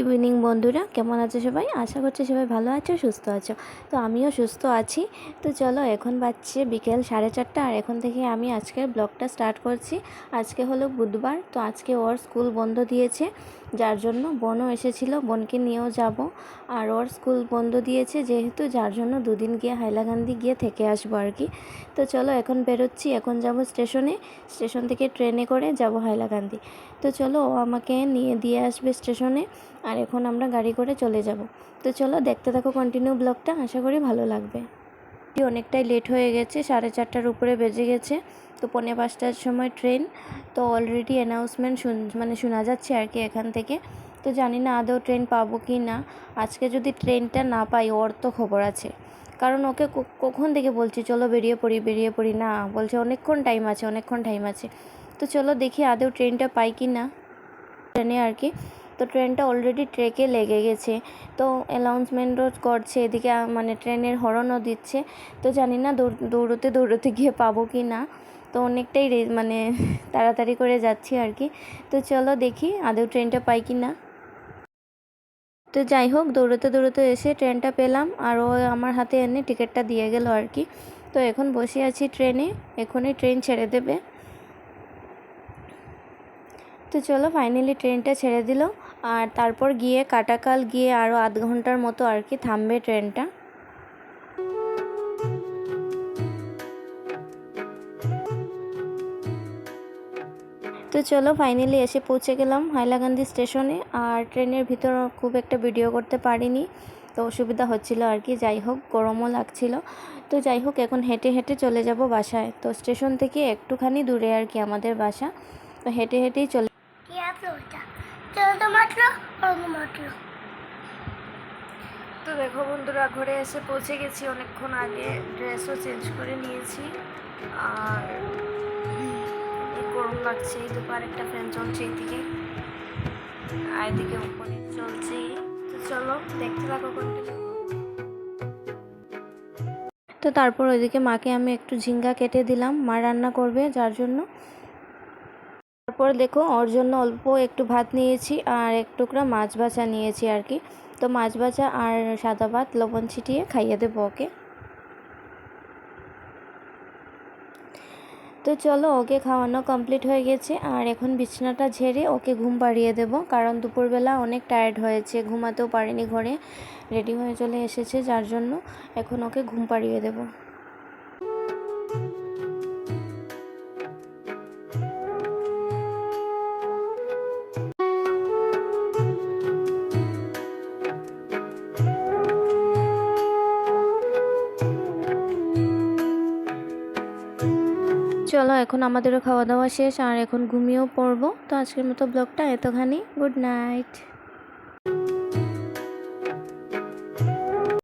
Evening বন্ধুরা, কেমন আছো সবাই? আশা করছি সবাই ভালো আছো, সুস্থ আছো। তো আমিও সুস্থ আছি। তো চলো, এখন বাজছে বিকেল সাড়ে চারটা, আর এখন থেকে আমি আজকের ব্লগটা স্টার্ট করছি। আজকে হলো বুধবার, তো আজকে ওর স্কুল বন্ধ দিয়েছে, যার জন্য বোনও এসেছিল, বোনকে নিয়েও যাব। আর ওর স্কুল বন্ধ দিয়েছে যেহেতু, যার জন্য দুদিন গিয়ে হাইলাকান্দি গিয়ে থেকে আসব আর কি। তো চলো, এখন বেরোচ্ছি, এখন যাব স্টেশনে, স্টেশন থেকে ট্রেনে করে যাব হাইলাকান্দি। তো চলো, ও আমাকে নিয়ে, দিয়ে আসবে স্টেশনে। আর এখন আমরা গাড়ি করে চলে যাব। তো চলো দেখতে থাকো কন্টিনিউ ব্লগটা আশা করি ভালো লাগবে। অনেকটাই লেট হয়ে গেছে, সাড়ে চারটার উপরে বেজে গেছে। তো পৌনে পাঁচটার সময় ট্রেন তো অলরেডি অ্যানাউন্সমেন্ট শুন মানে শোনা যাচ্ছে আর কি এখান থেকে। তো জানি না আদৌ ট্রেন পাবো কি না। আজকে যদি ট্রেনটা না পাই, ওর তো খবর আছে। কারণ ওকে কখন থেকে বলছি, চলো বেরিয়ে পড়ি বেরিয়ে পড়ি। না, বলছে অনেকক্ষণ টাইম আছে, অনেকক্ষণ টাইম আছে। তো চলো দেখি আদৌ ট্রেনটা পাই কি না। ট্রেনে আর কি। তো ট্রেনটা অলরেডি ট্রেকে লেগে গেছে। তো অ্যানাউন্সমেন্টও করছে, এদিকে মানে ট্রেনের হর্নও দিচ্ছে। তো জানি না দৌড়, দৌড়তে দৌড়তে গিয়ে পাবো কি না। তো অনেকটাই মানে তাড়াতাড়ি করে যাচ্ছি আর কি। তো চলো দেখি আদৌ ট্রেনটা পাই কি না। তো যাই হোক, দৌড়তে দৌড়তে এসে ট্রেনটা পেলাম। আর ও আমার হাতে এনে টিকিটটা দিয়ে গেল আর কি। তো এখন বসে আছি ট্রেনে, এখনই ট্রেন ছেড়ে দেবে। তো চলো ফাইনালি ট্রেনটা ছেড়ে দিল। আর তারপর গিয়ে কাটাকাল গিয়ে আরও আধ ঘণ্টার মতো আর কি থামবে ট্রেনটা তো চলো ফাইনালি এসে পৌঁছে গেলাম হাইলাকান্দি স্টেশনে। আর ট্রেনের ভিতর খুব একটা ভিডিও করতে পারিনি, তো অসুবিধা হচ্ছিল আর কি। যাই হোক, গরমও লাগছিল। তো যাই হোক, এখন হেঁটে হেঁটে চলে যাব বাসায়। তো স্টেশন থেকে একটুখানি দূরে আর কি আমাদের বাসা। তো হেঁটে হেঁটেই চলে ওরকম মাত্র তো দেখো বন্ধুরা ঘরে এসে পৌঁছে গেছি। অনেকক্ষণ আগে ড্রেসও চেঞ্জ করে নিয়েছি। আর গরম লাগছে এই দুপার একটা ফ্যান চলছে এইদিকে আর এদিকে উপরে চলছে। তো চলো দেখতে থাকো কন্টিনিউ তো তারপর ওইদিকে মাকে আমি একটু ঝিঙ্গা কেটে দিলাম। মা রান্না করবে যার জন্য। তারপর দেখো ওর জন্য অল্প একটু ভাত নিয়েছি আর এক টুকরা মাছ ভাজা নিয়েছি আর কি। তো মাছ ভাজা আর সাদা ভাত, লবণ ছিটিয়ে খাইয়ে দেবো ওকে। তো চলো ওকে খাওয়ানো কমপ্লিট হয়ে গেছে আর এখন বিছানাটা ঝেড়ে ওকে ঘুম পাড়িয়ে দেবো কারণ দুপুরবেলা অনেক টায়ার্ড হয়েছে, ঘুমাতেও পারেনি ঘরে, রেডি হয়ে চলে এসেছে যার জন্য এখন ওকে ঘুম পাড়িয়ে দেবো। চলো, এখন আমাদেরও খাওয়া দাওয়া শেষ, আর এখন ঘুমিয়েও পড়ব। তো আজকের মতো ব্লগটা এতখানি। Good night.